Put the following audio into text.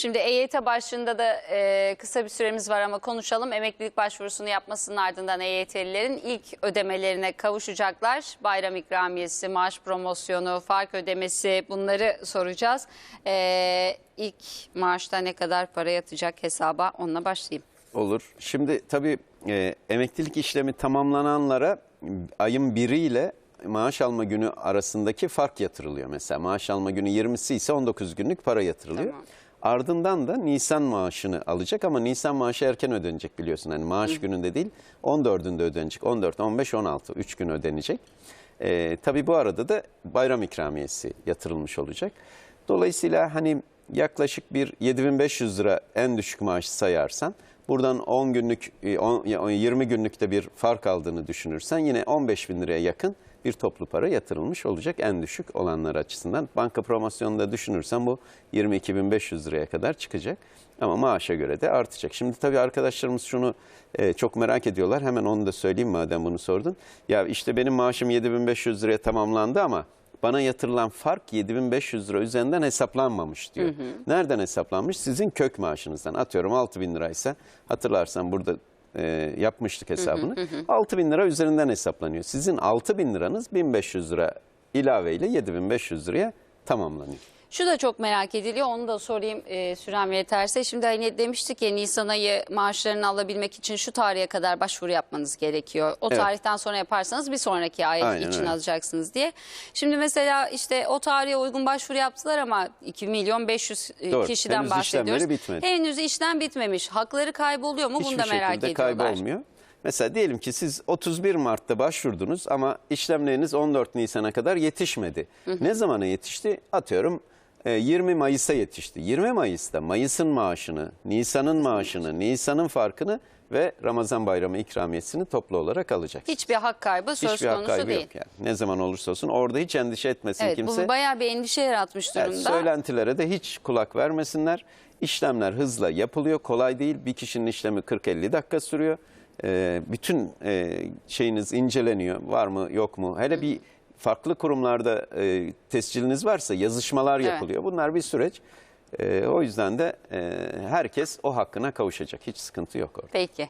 Şimdi EYT başlığında da e, kısa bir süremiz var ama konuşalım. Emeklilik başvurusunu yapmasının ardından EYT'lilerin ilk ödemelerine kavuşacaklar. Bayram ikramiyesi, maaş promosyonu, fark ödemesi bunları soracağız. E, ilk maaşta ne kadar para yatacak hesaba onunla başlayayım. Olur. Şimdi tabii e, emeklilik işlemi tamamlananlara ayın biriyle maaş alma günü arasındaki fark yatırılıyor. Mesela maaş alma günü 20'si ise 19 günlük para yatırılıyor. Tamam. Ardından da Nisan maaşını alacak ama Nisan maaşı erken ödenecek biliyorsun. Hani maaş gününde değil 14'ünde ödenecek. 14, 15, 16 3 gün ödenecek. E, tabii bu arada da bayram ikramiyesi yatırılmış olacak. Dolayısıyla hani yaklaşık bir 7500 lira en düşük maaşı sayarsan buradan 10 günlük e, 10 20 günlükte bir fark aldığını düşünürsen yine 15 bin liraya yakın bir toplu para yatırılmış olacak en düşük olanlar açısından. Banka promosyonunda düşünürsen bu 22.500 liraya kadar çıkacak ama maaşa göre de artacak. Şimdi tabii arkadaşlarımız şunu e, çok merak ediyorlar hemen onu da söyleyeyim madem bunu sordun. Ya işte benim maaşım 7.500 liraya tamamlandı ama bana yatırılan fark 7500 lira üzerinden hesaplanmamış diyor. Nereden hesaplanmış? Sizin kök maaşınızdan. Atıyorum 6000 liraysa hatırlarsan burada e, yapmıştık hesabını. 6000 lira üzerinden hesaplanıyor. Sizin 6000 liranız 1500 lira ilaveyle 7500 liraya tamamlanıyor. Şu da çok merak ediliyor. Onu da sorayım e, sürem yeterse. Şimdi hani demiştik ya Nisan ayı maaşlarını alabilmek için şu tarihe kadar başvuru yapmanız gerekiyor. O Evet. tarihten sonra yaparsanız bir sonraki ay Aynen için öyle. alacaksınız diye. Şimdi mesela işte o tarihe uygun başvuru yaptılar ama 2 milyon 500 e, Doğru. kişiden Henüz bahsediyoruz. işlemleri bitmedi. Henüz işlem bitmemiş. Hakları kayboluyor mu? Bunu Hiçbir da merak şekilde ediyorlar. kaybolmuyor. Mesela diyelim ki siz 31 Mart'ta başvurdunuz ama işlemleriniz 14 Nisan'a kadar yetişmedi. Ne zamana yetişti? Atıyorum e, 20 Mayıs'a yetişti. 20 Mayıs'ta Mayıs'ın maaşını, Nisan'ın maaşını, Nisan'ın farkını ve Ramazan bayramı ikramiyesini toplu olarak alacaksınız. Hiçbir hak kaybı söz Hiçbir hak konusu kaybı değil. yok yani. Ne zaman olursa olsun orada hiç endişe etmesin Evet, kimse. bu bayağı bir endişe yaratmış Evet, durumda. söylentilere de hiç kulak vermesinler. İşlemler hızla yapılıyor. Kolay değil. Bir kişinin işlemi 40-50 dakika sürüyor. Ee, bütün e, şeyiniz inceleniyor. Var mı yok mu? Hele bir farklı kurumlarda e, tesciliniz varsa yazışmalar Evet. yapılıyor. Bunlar bir süreç. E, o yüzden de e, herkes o hakkına kavuşacak. Hiç sıkıntı yok orada. Peki.